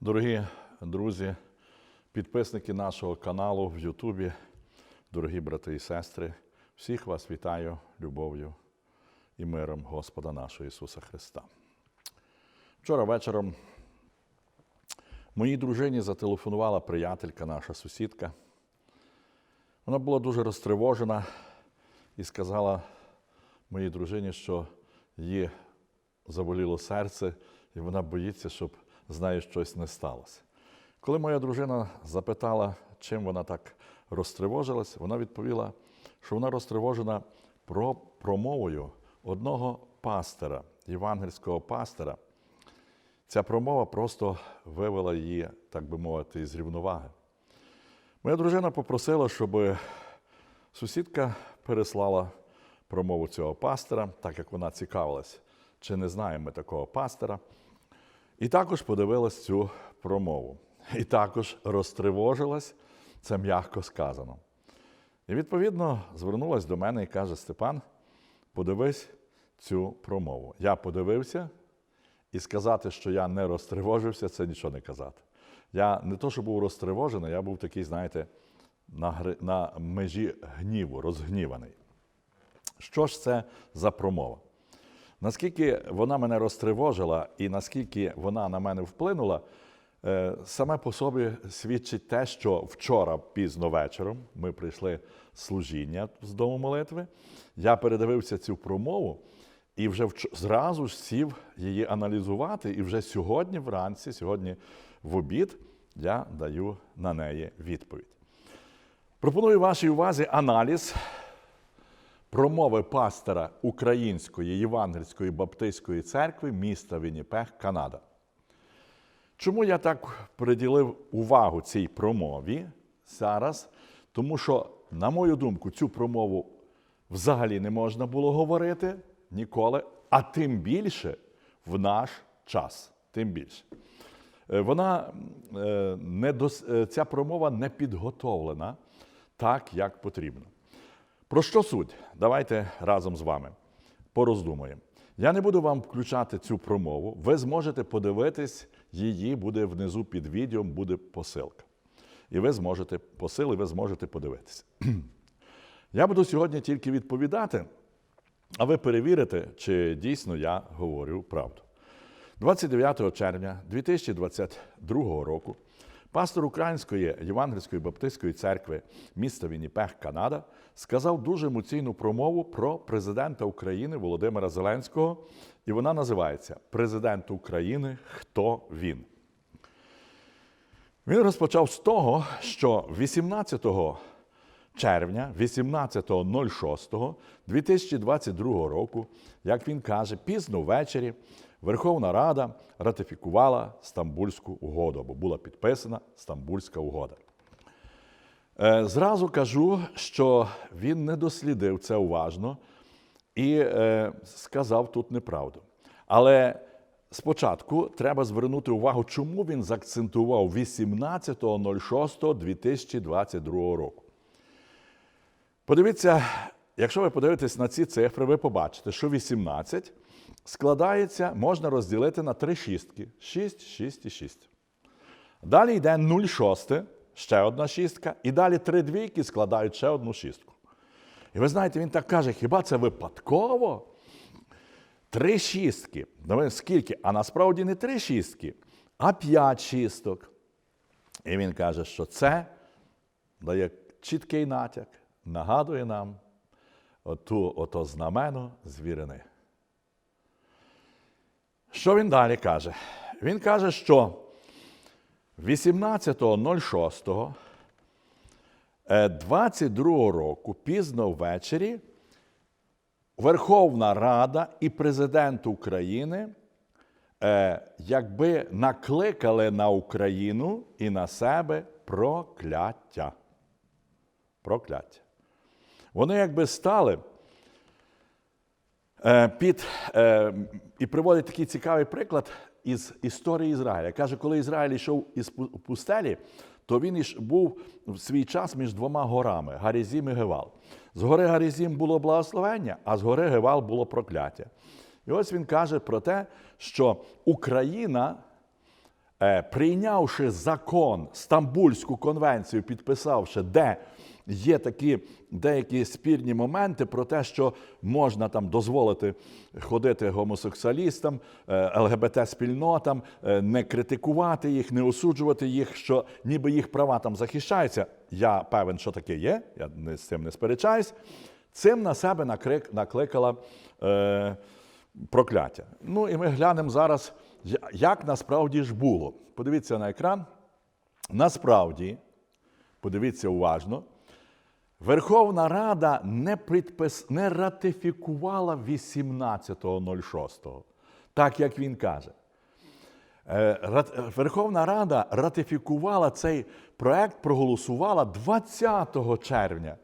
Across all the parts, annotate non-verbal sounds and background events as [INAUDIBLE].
Дорогі друзі, підписники нашого каналу в Ютубі, дорогі брати і сестри, всіх вас вітаю любов'ю і миром Господа нашого Ісуса Христа. Вчора вечором моїй дружині зателефонувала приятелька, наша сусідка. Вона була дуже розтривожена і сказала моїй дружині, що її заболіло серце, і вона боїться, щоб з нею щось не сталося. Коли моя дружина запитала, чим вона так розтривожилась, вона відповіла, що вона розтривожена про промовою одного пастора, євангельського пастора. Ця промова просто вивела її, так би мовити, із рівноваги. Моя дружина попросила, щоб сусідка переслала промову цього пастора, так як вона цікавилась, чи не знаємо ми такого пастора. І також подивилась цю промову. І також розтривожилась, це м'яко сказано. І відповідно звернулась до мене і каже: Степан, подивись цю промову. Я подивився, і сказати, що я не розтривожився, це нічого не казати. Я не то, що був розтривожений, я був такий, знаєте, на, гри- на межі гніву, розгніваний. Що ж це за промова? Наскільки вона мене розтривожила і наскільки вона на мене вплинула, е, саме по собі свідчить те, що вчора пізно вечором ми прийшли служіння з дому молитви. Я передивився цю промову і вже вч- зразу ж сів її аналізувати. І вже сьогодні вранці, сьогодні в обід, я даю на неї відповідь. Пропоную вашій увазі аналіз промови пастора Української Євангельської Баптистської церкви міста Вінніпег, Канада. Чому я так приділив увагу цій промові зараз? Тому що, на мою думку, цю промову взагалі не можна було говорити ніколи, а тим більше в наш час. Тим більше. Е, Вона е, не дос... е, ця промова не підготовлена так, як потрібно. Про що суть? Давайте разом з вами пороздумуємо. Я не буду вам включати цю промову. Ви зможете подивитись її, буде внизу під відео, буде посилка. І ви зможете посили, ви зможете подивитися. [CLEARS THROAT] Я буду сьогодні тільки відповідати, а ви перевірите, чи дійсно я говорю правду. 29 червня 2022 року пастор Української Євангельської Баптистської церкви міста Вінніпег, Канада, сказав дуже емоційну промову про президента України Володимира Зеленського, і вона називається Президент України Хто він? Він розпочав з того, що 18 червня, 18.06.2022 року, як він каже, пізно ввечері Верховна Рада ратифікувала Стамбульську угоду, або була підписана Стамбульська угода. Е, Зразу кажу, що він не дослідив це уважно і е, сказав тут неправду. Але спочатку треба звернути увагу, чому він заакцентував 18.06.2022 року. Подивіться, якщо ви подивитесь на ці цифри, ви побачите, що 18 складається, можна розділити на три шістки: 6, 6 і 6. Далі йде 0,6, ще одна шістка, і далі три двійки складають ще одну шістку. І ви знаєте, він так каже: хіба це випадково? Три шістки. Ви скільки? А насправді не три шістки, а п'ять шісток. І він каже, що це дає чіткий натяк, нагадує нам оту, ото знамено звірини. Що він далі каже? Він каже, що 18.06 22 року, пізно ввечері, Верховна Рада і президент України е, якби накликали на Україну і на себе прокляття. Прокляття. Вони якби стали е, під, е, і приводить такий цікавий приклад із історії Ізраїля. Каже, коли Ізраїль йшов із пустелі, то він був в свій час між двома горами Гарізім і Гевал. З гори Гарізім було благословення, а з гори Гевал було прокляття. І ось він каже про те, що Україна е, прийнявши закон, Стамбульську конвенцію, підписавши, де є такі деякі спірні моменти про те, що можна там дозволити ходити гомосексуалістам, е, ЛГБТ-спільнотам, е, не критикувати їх, не осуджувати їх, що ніби їх права там захищаються. Я певен, що таке є, я з цим не сперечаюсь. Цим на себе накрик, накликала е, прокляття. Ну і ми глянемо зараз, як насправді ж було. Подивіться на екран. Насправді, подивіться уважно, Верховна Рада не, підпис... не ратифікувала 18.06, так як він каже. Е, Верховна Рада ратифікувала цей проект, проголосувала 20 червня.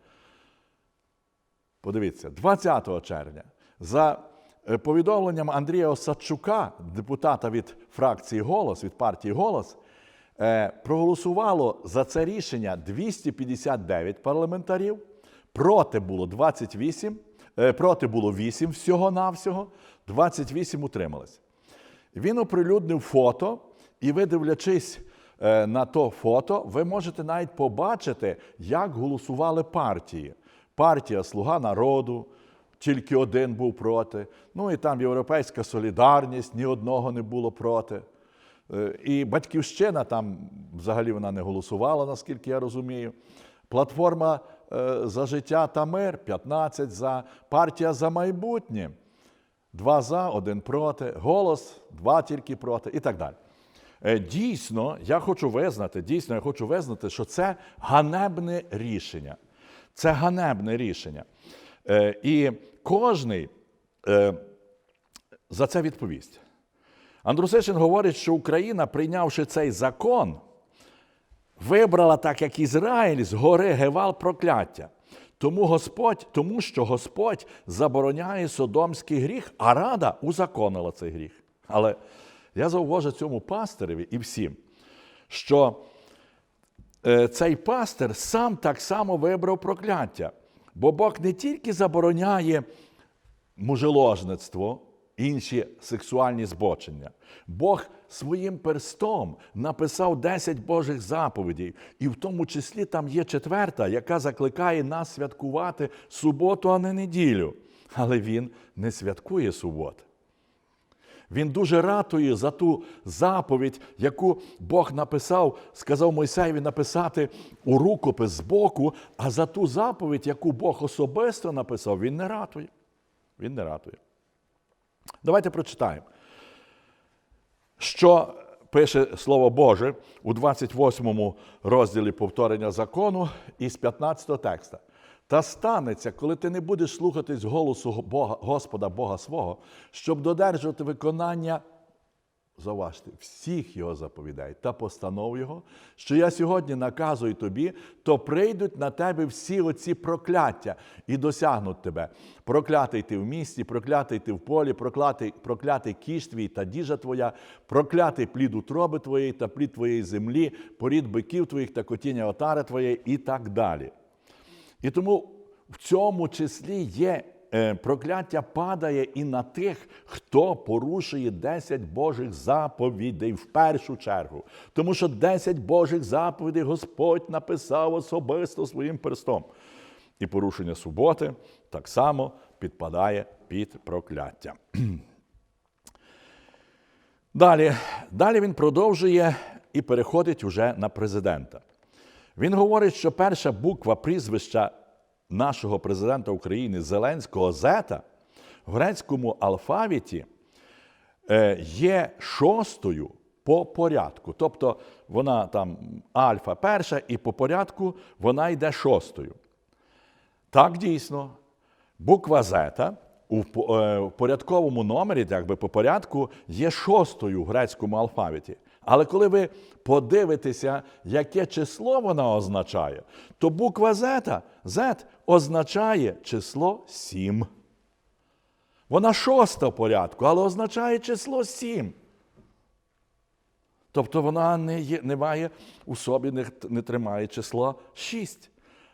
Подивіться, 20 червня. За е, повідомленням Андрія Осадчука, депутата від фракції Голос, від партії Голос, проголосувало за це рішення 259 парламентарів, проти було 28, е, проти було 8 всього-навсього, 28 утримались. Він оприлюднив фото, і ви, дивлячись е, на то фото, ви можете навіть побачити, як голосували партії. Партія Слуга народу, тільки один був проти. Ну і там Європейська солідарність, ні одного не було проти. Е, І батьківщина там взагалі вона не голосувала, наскільки я розумію. Платформа е, за життя та мир 15 за, партія за майбутнє. Два за, один проти, голос, два тільки проти і так далі. Е, Дійсно, я хочу визнати, дійсно, я хочу визнати, що це ганебне рішення. Це ганебне рішення. І кожний за це відповість. Андрусишин говорить, що Україна, прийнявши цей закон, вибрала так, як Ізраїль, з гори Гевал прокляття. Тому Господь, тому що Господь забороняє содомський гріх, а рада узаконила цей гріх. Але я зауважу цьому пастиреві і всім, що е, цей пастир сам так само вибрав прокляття. Бо Бог не тільки забороняє мужеложництво, інші сексуальні збочення. Бог своїм перстом написав 10 Божих заповідей, і в тому числі там є четверта, яка закликає нас святкувати суботу, а не неділю. Але він не святкує суботи. Він дуже ратує за ту заповідь, яку Бог написав, сказав Мойсеєві написати у рукопис збоку, а за ту заповідь, яку Бог особисто написав, він не ратує. Він не ратує. Давайте прочитаємо. Що пише Слово Боже у 28 розділі повторення закону із 15 текста. Та станеться, коли ти не будеш слухатись голосу Бога, Господа Бога свого, щоб додержувати виконання, зауважте, всіх його заповідей та постанов Його, що я сьогодні наказую тобі, то прийдуть на тебе всі оці прокляття і досягнуть тебе. Проклятий ти в місті, проклятий ти в полі, проклятий, проклятий кіш твій та діжа твоя, проклятий плід утроби твоєї та плід твоєї землі, порід биків твоїх та котіння отари твоєї і так далі. І тому в цьому числі є прокляття падає і на тих, хто порушує 10 Божих заповідей в першу чергу. Тому що 10 Божих заповідей Господь написав особисто своїм перстом. І порушення суботи так само підпадає під прокляття. [CLEARS THROAT] Далі, далі він продовжує і переходить уже на президента. Він говорить, що перша буква прізвища нашого президента України Зеленського Зета в грецькому алфавіті е, є шостою по порядку. Тобто вона там альфа перша, і по порядку вона йде шостою. Так, дійсно, буква Зета у е, порядковому номері, так би по порядку, є шостою в грецькому алфавіті. Але коли ви подивитеся, яке число вона означає, то буква Z, Z означає число 7. Вона шоста в порядку, але означає число 7. Тобто вона не, є, не має у собі, не, не тримає число 6.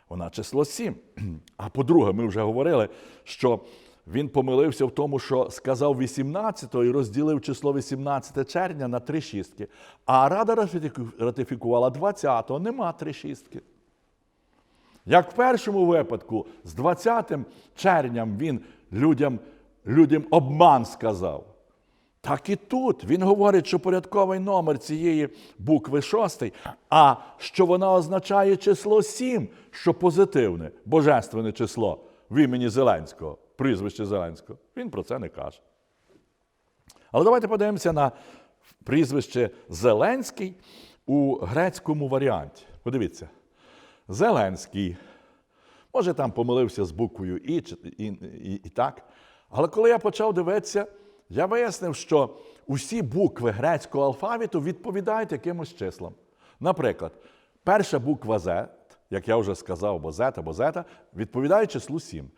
Вона число 7. [CLEARS THROAT] А по-друге, ми вже говорили, що він помилився в тому, що сказав 18 і розділив число 18 червня на три шістки. А Рада ратифікувала 20-го, нема три шістки. Як в першому випадку, з 20 червням він людям, людям обман сказав. Так і тут він говорить, що порядковий номер цієї букви шостий, а що вона означає число 7, що позитивне, божественне число в імені Зеленського, прізвище Зеленського. Він про це не каже. Але давайте подивимося на прізвище Зеленський у грецькому варіанті. Подивіться. Зеленський. Може, там помилився з буквою І, і, і, і так. Але коли я почав дивитися, я вияснив, що усі букви грецького алфавіту відповідають якимось числам. Наприклад, перша буква Z, як я вже сказав, або Z, або Z, відповідає числу 7.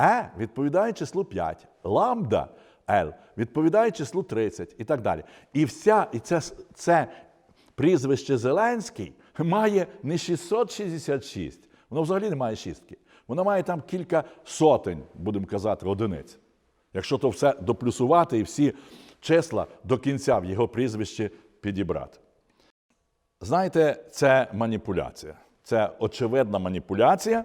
Е відповідає числу 5. Ламда L відповідає числу 30 і так далі. І вся, і це, це прізвище Зеленський має не 666, воно взагалі не має шістки. Воно має там кілька сотень, будемо казати, одиниць. Якщо то все доплюсувати і всі числа до кінця в його прізвищі підібрати. Знаєте, це маніпуляція. Це очевидна маніпуляція.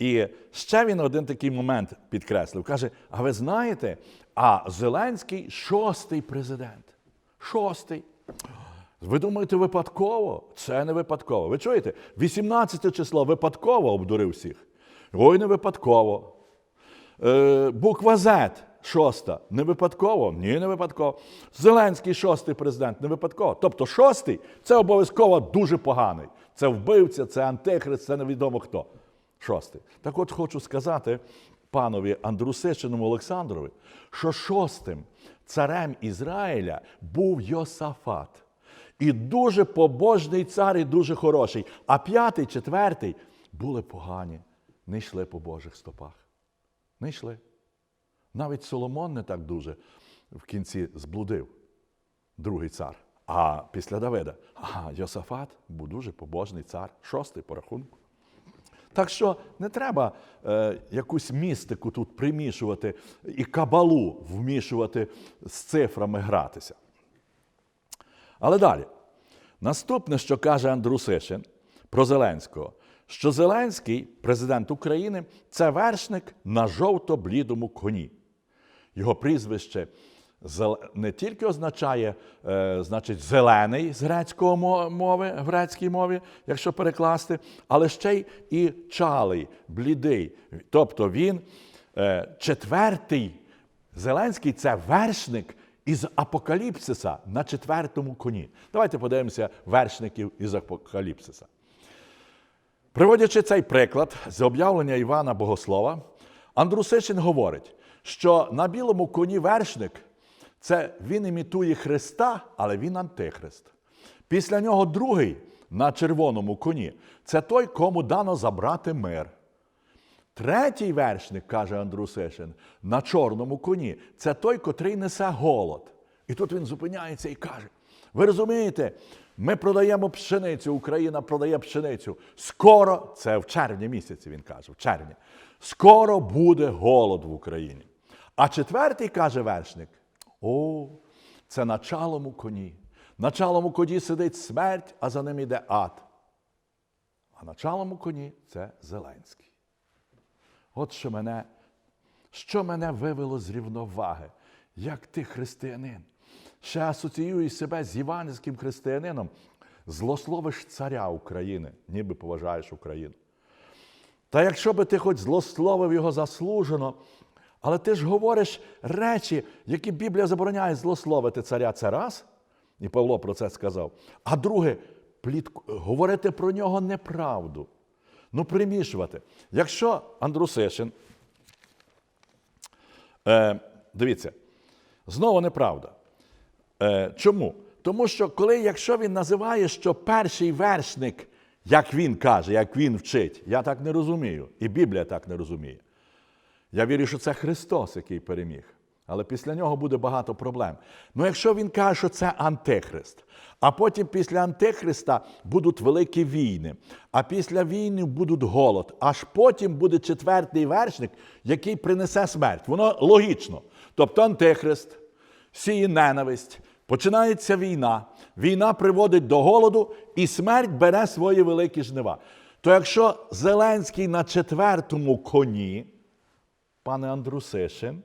І ще він один такий момент підкреслив. Каже: а ви знаєте, а Зеленський шостий президент. Шостий. Ви думаєте, випадково? Це не випадково. Ви чуєте? 18 число випадково обдурив всіх. Ой, не випадково. Е, буква Z шоста. Не випадково? Ні, не випадково. Зеленський шостий президент, не випадково. Тобто шостий це обов'язково дуже поганий. Це вбивця, це антихрист, це невідомо хто. Шостий. Так от хочу сказати панові Андрусишиному Олександрові, що шостим царем Ізраїля був Йосафат. І дуже побожний цар, і дуже хороший. А п'ятий, четвертий були погані, не йшли по Божих стопах. Не йшли. Навіть Соломон не так дуже в кінці зблудив, другий цар. А після Давида, а Йосафат був дуже побожний цар, шостий по рахунку. Так що не треба е, якусь містику тут примішувати і кабалу вмішувати з цифрами гратися. Але далі. Наступне, що каже Андрусишин про Зеленського, що Зеленський, президент України, це вершник на жовто-блідому коні. Його прізвище не тільки означає, е, значить, зелений з грецького мо- мови, грецькій мові, якщо перекласти, але ще й і чалий, блідий. Тобто він е, четвертий Зеленський це вершник із Апокаліпсиса на четвертому коні. Давайте подивимося вершників із Апокаліпсиса. Приводячи цей приклад з об'явлення Івана Богослова, Андрусишин говорить, що на білому коні вершник це він імітує Христа, але він антихрист. Після нього другий на червоному коні це той, кому дано забрати мир. Третій вершник, каже Андрусишин, на чорному коні це той, котрий несе голод. І тут він зупиняється і каже: ви розумієте, ми продаємо пшеницю, Україна продає пшеницю. Скоро, це в червні місяці, він каже, в червні, скоро буде голод в Україні. А четвертий каже вершник: о, це на чалому коні. На чалому коні сидить смерть, а за ним іде ад. А на чалому коні це Зеленський. От що мене, що мене вивело з рівноваги, як ти християнин. Ще асоціюєш себе з іванським християнином, злословиш царя України, ніби поважаєш Україну. Та якщо би ти хоч злословив його заслужено, але ти ж говориш речі, які Біблія забороняє злословити царя, це раз, і Павло про це сказав. А друге, плітку, говорити про нього неправду. Ну, примішувати. Якщо Андрусишин, е, дивіться, знову неправда. Е, чому? Тому що коли, якщо він називає, що перший вершник, як він каже, як він вчить, я так не розумію, і Біблія так не розуміє. Я вірю, що це Христос, який переміг. Але після нього буде багато проблем. Ну якщо він каже, що це антихрист, а потім після антихриста будуть великі війни, а після війни будуть голод, аж потім буде четвертий вершник, який принесе смерть. Воно логічно. Тобто антихрист сіє ненависть, починається війна, війна приводить до голоду, і смерть бере свої великі жнива. То якщо Зеленський на четвертому коні, пане Андрусишин,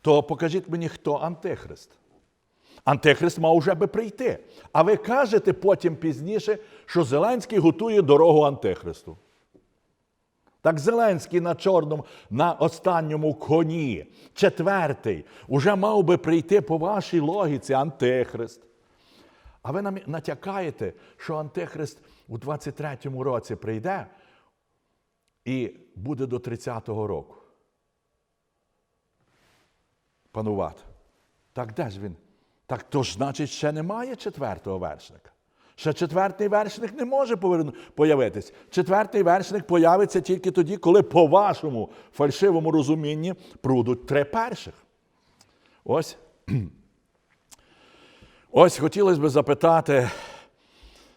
то покажіть мені, хто антихрист. Антихрист мав уже би прийти. А ви кажете потім пізніше, що Зеленський готує дорогу антихристу. Так Зеленський на чорному, на останньому коні, четвертий, уже мав би прийти по вашій логіці антихрист. А ви нам натякаєте, що антихрист у 23-му році прийде і буде до 30-го року. Панувати. Так де ж він? Так то ж, значить, ще немає четвертого вершника. Ще четвертий вершник не може появитись. Четвертий вершник появиться тільки тоді, коли по вашому фальшивому розумінні прудуть три перших. Ось. [CLEARS THROAT] Ось хотілося б запитати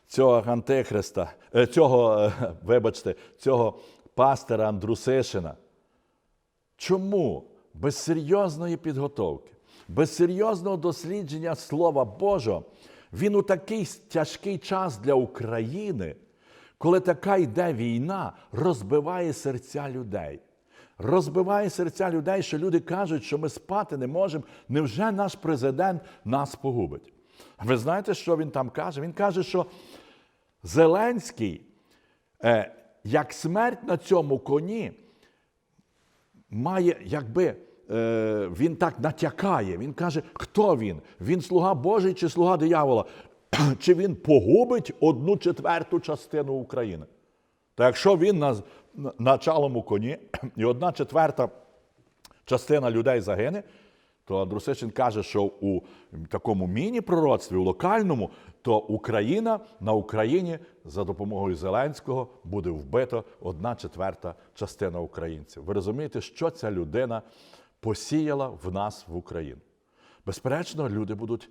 цього антихриста, е, цього, е, вибачте, цього пастора Андрусишина. Чому без серйозної підготовки, без серйозного дослідження Слова Божого, він у такий тяжкий час для України, коли така йде війна, розбиває серця людей. Розбиває серця людей, що люди кажуть, що ми спати не можемо. Невже наш президент нас погубить? Ви знаєте, що він там каже? Він каже, що Зеленський, е, як смерть на цьому коні, має, якби е, він так натякає. Він каже, хто він? Він слуга Божий чи слуга диявола? [CLEARS THROAT] Чи він погубить одну четверту частину України? Та якщо він на, на чалому коні [CLEARS THROAT] і одна четверта частина людей загине, то Андрусишин каже, що у такому міні-пророцтві, у локальному, то Україна на Україні за допомогою Зеленського буде вбито одна четверта частина українців. Ви розумієте, що ця людина посіяла в нас в Україну? Безперечно, люди будуть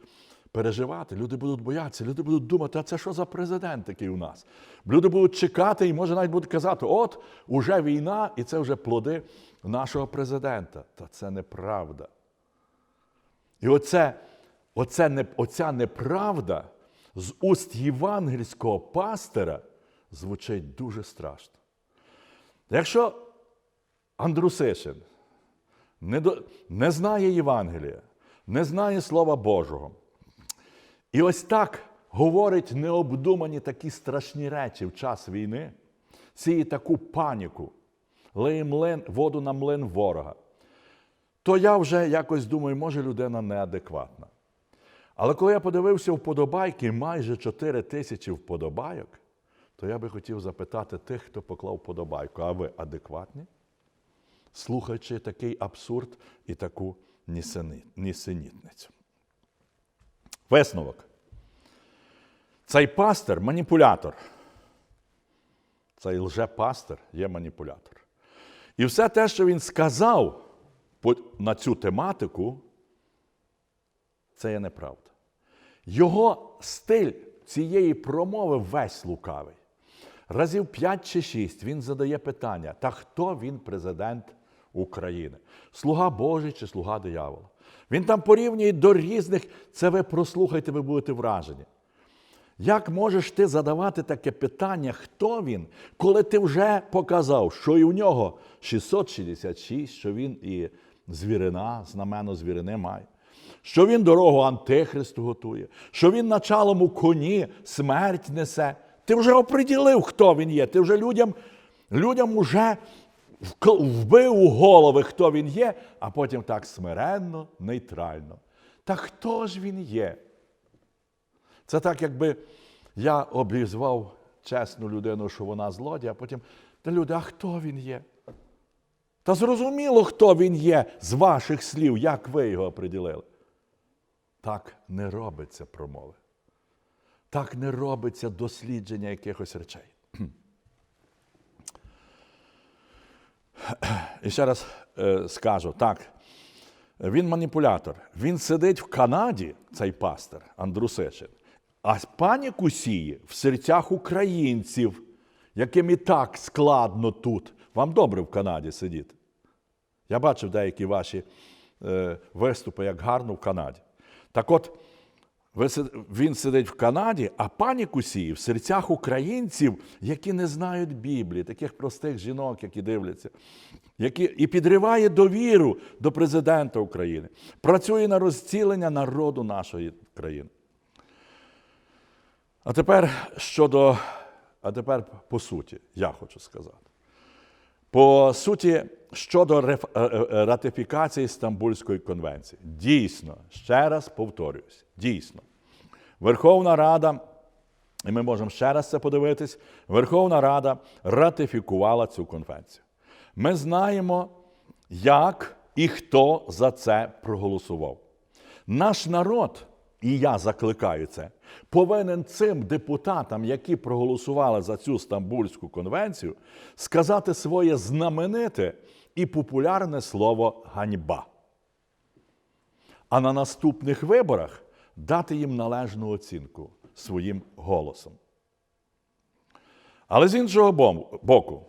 переживати, люди будуть боятися, люди будуть думати, а це що за президент такий у нас? Люди будуть чекати і, може, навіть будуть казати, от уже війна, і це вже плоди нашого президента. Та це неправда. І оце, оце, оця неправда з уст євангельського пастора звучить дуже страшно. Якщо Андрусишин не, до, не знає Євангелія, не знає Слова Божого, і ось так говорить необдумані такі страшні речі в час війни, сіє таку паніку, лиє млин, воду на млин ворога, то я вже якось думаю, може людина неадекватна. Але коли я подивився вподобайки, майже 4 тисячі вподобайок, то я би хотів запитати тих, хто поклав вподобайку, а ви адекватні? Слухаючи такий абсурд і таку нісенітницю. Висновок. Цей пастир маніпулятор. Цей лжепастир є маніпулятор. І все те, що він сказав на цю тематику, це є неправда. Його стиль цієї промови весь лукавий. Разів 5 чи 6 він задає питання: та хто він президент України? Слуга Божий чи слуга диявола? Він там порівнює до різних, це ви прослухайте, ви будете вражені. Як можеш ти задавати таке питання, хто він, коли ти вже показав, що і у нього 666, що він і звірина, знамено звірини має, що він дорогу Антихристу готує, що він на чалому коні смерть несе. Ти вже оприділив, хто він є. Ти вже людям, людям уже вбив у голови, хто він є, а потім так смиренно, нейтрально. Та хто ж він є? Це так, якби я обізвав чесну людину, що вона злодія, а потім, та люди, а хто він є? Та зрозуміло, хто він є з ваших слів, як ви його оприділили. Так не робиться промови. Так не робиться дослідження якихось речей. І ще раз е, скажу, так, Він маніпулятор. Він сидить в Канаді, цей пастир Андрусишин, а паніку сіє в серцях українців, яким і так складно тут. Вам добре в Канаді сидіти. Я бачив деякі ваші е, виступи, як гарно в Канаді. Так от, він сидить в Канаді, а паніку сіє в серцях українців, які не знають Біблії, таких простих жінок, які дивляться, які, і підриває довіру до президента України, працює на розцілення народу нашої країни. А тепер щодо, а тепер по суті, я хочу сказати. По суті, щодо реф- е, е, ратифікації Стамбульської конвенції, дійсно, ще раз повторююсь, дійсно, Верховна Рада, і ми можемо ще раз це подивитись, Верховна Рада ратифікувала цю конвенцію. Ми знаємо, як і хто за це проголосував. Наш народ, і я закликаю це, повинен цим депутатам, які проголосували за цю Стамбульську конвенцію, сказати своє знамените і популярне слово ганьба. А на наступних виборах дати їм належну оцінку своїм голосом. Але з іншого боку,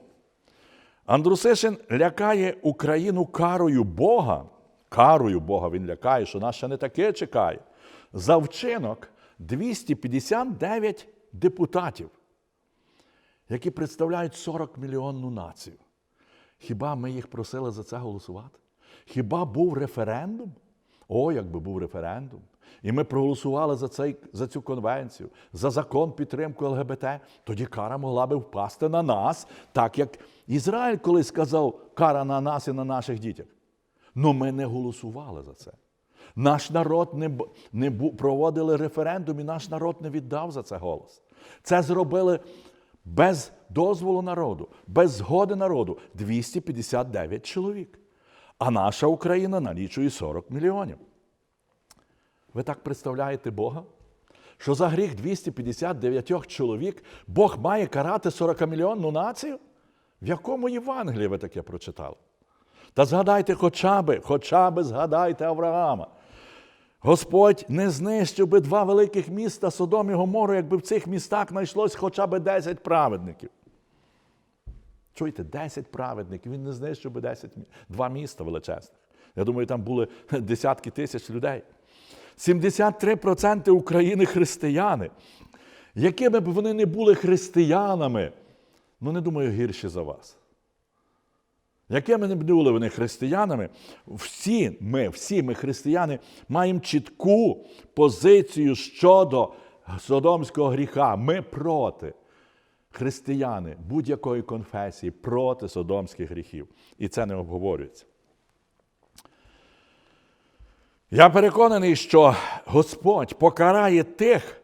Андрусишин лякає Україну карою Бога. Карою Бога він лякає, що нас ще не таке чекає. За вчинок 259 депутатів, які представляють 40 мільйонну націю. Хіба ми їх просили за це голосувати? Хіба був референдум? О, якби був референдум. І ми проголосували за, цей, за цю конвенцію, за закон підтримку ЛГБТ, тоді кара могла би впасти на нас, так як Ізраїль колись сказав, кара на нас і на наших дітях. Ну ми не голосували за це. Наш народ не, не проводили референдум, і наш народ не віддав за це голос. Це зробили без дозволу народу, без згоди народу 259 чоловік. А наша Україна налічує 40 мільйонів. Ви так представляєте Бога? Що за гріх 259 чоловік Бог має карати 40-мільйонну націю? В якому Євангелії ви таке прочитали? Та згадайте хоча би, хоча би згадайте Авраама. Господь не знищив би два великих міста Содом і Гомору, якби в цих містах знайшлось хоча б 10 праведників. Чуєте, 10 праведників, він не знищив би 10, два міста величезних. Я думаю, там були [LAUGHS] десятки тисяч людей. 73% України християни. Якими б вони не були християнами, ну не думаю, гірші за вас. Якими не були вони християнами, всі ми, всі ми християни, маємо чітку позицію щодо содомського гріха. Ми проти. Християни будь-якої конфесії проти содомських гріхів. І це не обговорюється. Я переконаний, що Господь покарає тих,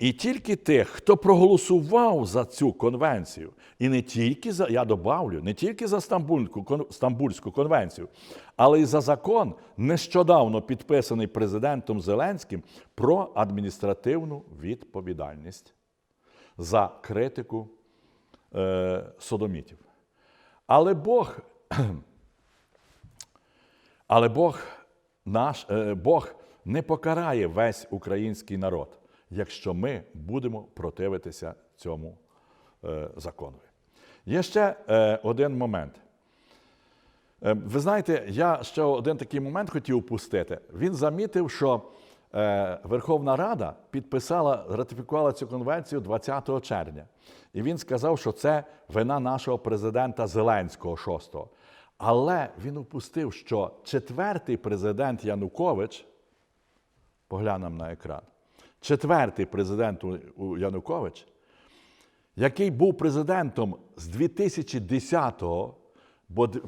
і тільки тих, хто проголосував за цю конвенцію, і не тільки за, я добавлю, не тільки за Стамбульську, кон- Стамбульську конвенцію, але й за закон, нещодавно підписаний президентом Зеленським про адміністративну відповідальність за критику е, содомітів. Але Бог, [CLEARS THROAT] але Бог, наш, е, Бог не покарає весь український народ, якщо ми будемо противитися цьому е, законові. Є ще е, один момент. Е, Ви знаєте, я ще один такий момент хотів упустити. Він замітив, що Верховна Рада підписала, ратифікувала цю конвенцію 20 червня. І він сказав, що це вина нашого президента Зеленського шостого. Але він упустив, що четвертий президент Янукович, поглянемо на екран, четвертий президент Янукович, який був президентом з 2010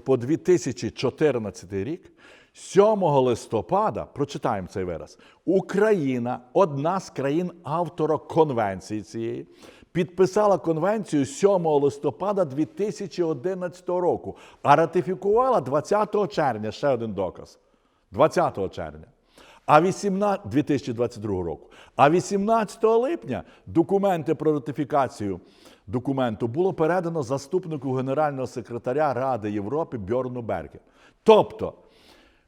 по 2014 рік, 7 листопада, прочитаємо цей вираз, Україна, одна з країн авторок конвенції цієї, підписала конвенцію 7 листопада 2011 року, а ратифікувала 20 червня, ще один доказ. 20 червня. А 18, 2022 року. А 18 липня документи про ратифікацію документу було передано заступнику генерального секретаря Ради Європи Бьорну Берге. Тобто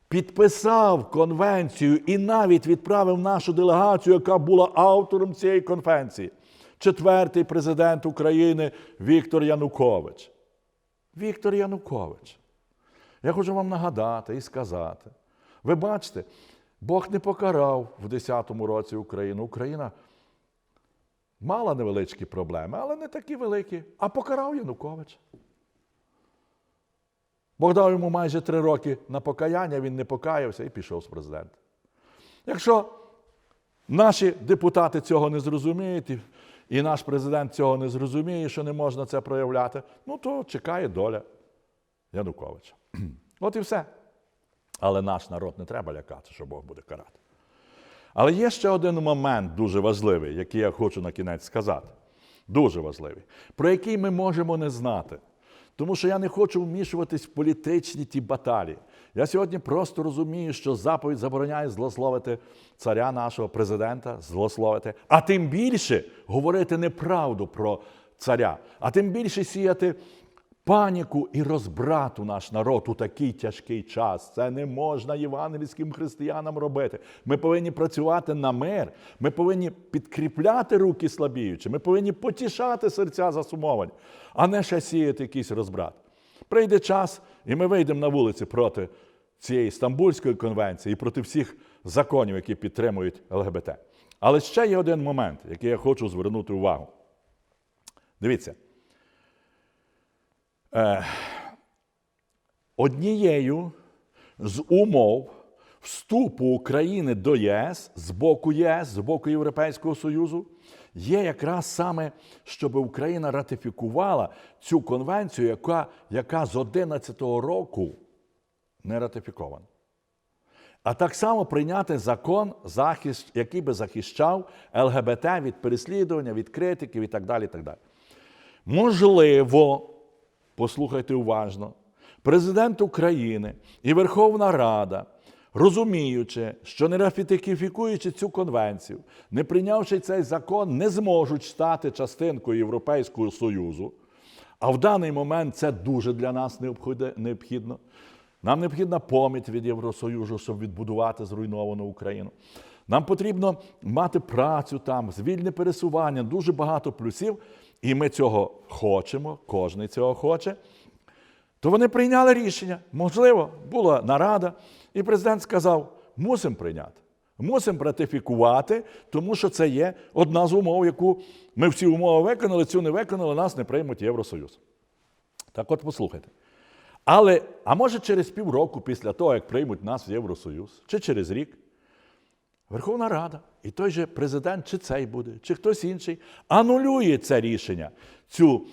підписав конвенцію і навіть відправив нашу делегацію, яка була автором цієї конвенції. Четвертий президент України Віктор Янукович. Віктор Янукович. Я хочу вам нагадати і сказати. Ви бачите, Бог не покарав в 10-му році Україну. Україна мала невеличкі проблеми, але не такі великі. А покарав Янукович. Бог дав йому майже три роки на покаяння, він не покаявся і пішов з президента. Якщо наші депутати цього не зрозуміють, і- наш президент цього не зрозуміє, що не можна це проявляти, ну то чекає доля Януковича. [CLEARS THROAT] От і все. Але наш народ не треба лякати, що Бог буде карати. Але є ще один момент дуже важливий, який я хочу на кінець сказати. Дуже важливий, про який ми можемо не знати. Тому що я не хочу вмішуватись в політичні ті баталії. Я сьогодні просто розумію, що заповідь забороняє злословити царя нашого президента, злословити, а тим більше говорити неправду про царя, а тим більше сіяти паніку і розбрат наш народ у такий тяжкий час. Це не можна євангельським християнам робити. Ми повинні працювати на мир. Ми повинні підкріпляти руки слабіючі. Ми повинні потішати серця засумовані, а не ще сіяти якийсь розбрат. Прийде час, і ми вийдемо на вулиці проти цієї Стамбульської конвенції і проти всіх законів, які підтримують ЛГБТ. Але ще є один момент, який я хочу звернути увагу. Дивіться. Однією з умов вступу України до ЄС з боку ЄС, з боку Європейського Союзу, є якраз саме, щоб Україна ратифікувала цю конвенцію, яка, яка з 11-го року не ратифікована. А так само прийняти закон, захист, який би захищав ЛГБТ від переслідування, від критиків і так далі. І так далі. Можливо, послухайте уважно, президент України і Верховна Рада, розуміючи, що не ратифікуючи цю конвенцію, не прийнявши цей закон, не зможуть стати частинкою Європейського Союзу. А в даний момент це дуже для нас необхідно. Нам необхідна поміч від Євросоюзу, щоб відбудувати зруйновану Україну. Нам потрібно мати працю там, звільне пересування, дуже багато плюсів. І ми цього хочемо, кожен цього хоче. То вони прийняли рішення. Можливо, була нарада, і президент сказав: мусимо прийняти, мусимо ратифікувати, тому що це є одна з умов, яку ми всі умови виконали, цю не виконали, нас не приймуть Євросоюз. Так от послухайте. Але, а може через півроку після того, як приймуть нас в Євросоюз, чи через рік, Верховна Рада і той же президент, чи цей буде, чи хтось інший, анулює це рішення, цю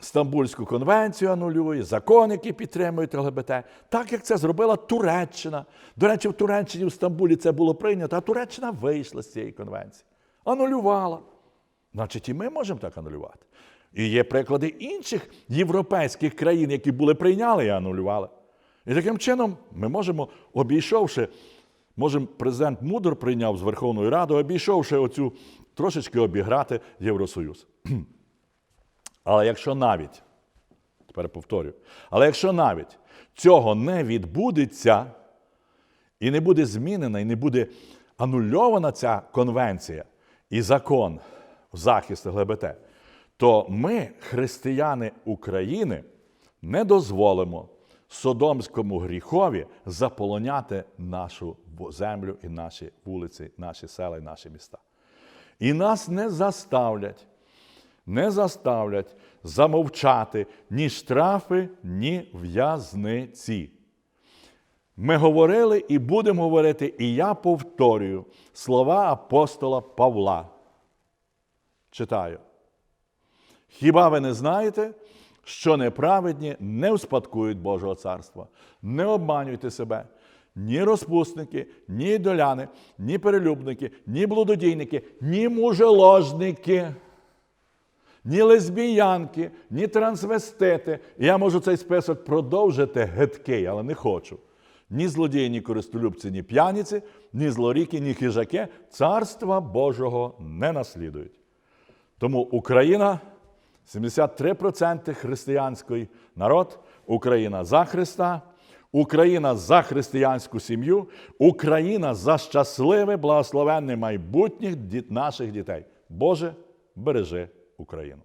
Стамбульську конвенцію анулює, закон, який підтримують ЛГБТ, так як це зробила Туреччина. До речі, в Туреччині в Стамбулі це було прийнято, а Туреччина вийшла з цієї конвенції. Анулювала. Значить, і ми можемо так анулювати. І є приклади інших європейських країн, які були прийняли і анулювали. І таким чином ми можемо, обійшовши, можемо, президент мудр прийняв з Верховною Радою, обійшовши оцю трошечки обіграти Євросоюз. [CLEARS THROAT] Але якщо навіть, тепер повторюю, але якщо навіть цього не відбудеться, і не буде змінена, і не буде анульована ця конвенція і закон в захист ЛГБТ, то ми, християни України, не дозволимо содомському гріхові заполоняти нашу землю і наші вулиці, наші села і наші міста. І нас не заставлять, не заставлять замовчати ні штрафи, ні в'язниці. Ми говорили і будемо говорити, і я повторюю слова апостола Павла. Читаю. Хіба ви не знаєте, що неправедні не успадкують Божого царства? Не обманюйте себе. Ні розпусники, ні доляни, ні перелюбники, ні блудодійники, ні мужеложники, ні лесбіянки, ні трансвестити. Я можу цей список продовжити гидкий, але не хочу. Ні злодії, ні користолюбці, ні п'яниці, ні злоріки, ні хижаки царства Божого не наслідують. Тому Україна 73% християнський народ, Україна за Христа, Україна за християнську сім'ю, Україна за щасливе, благословенне майбутнє наших дітей. Боже, бережи Україну.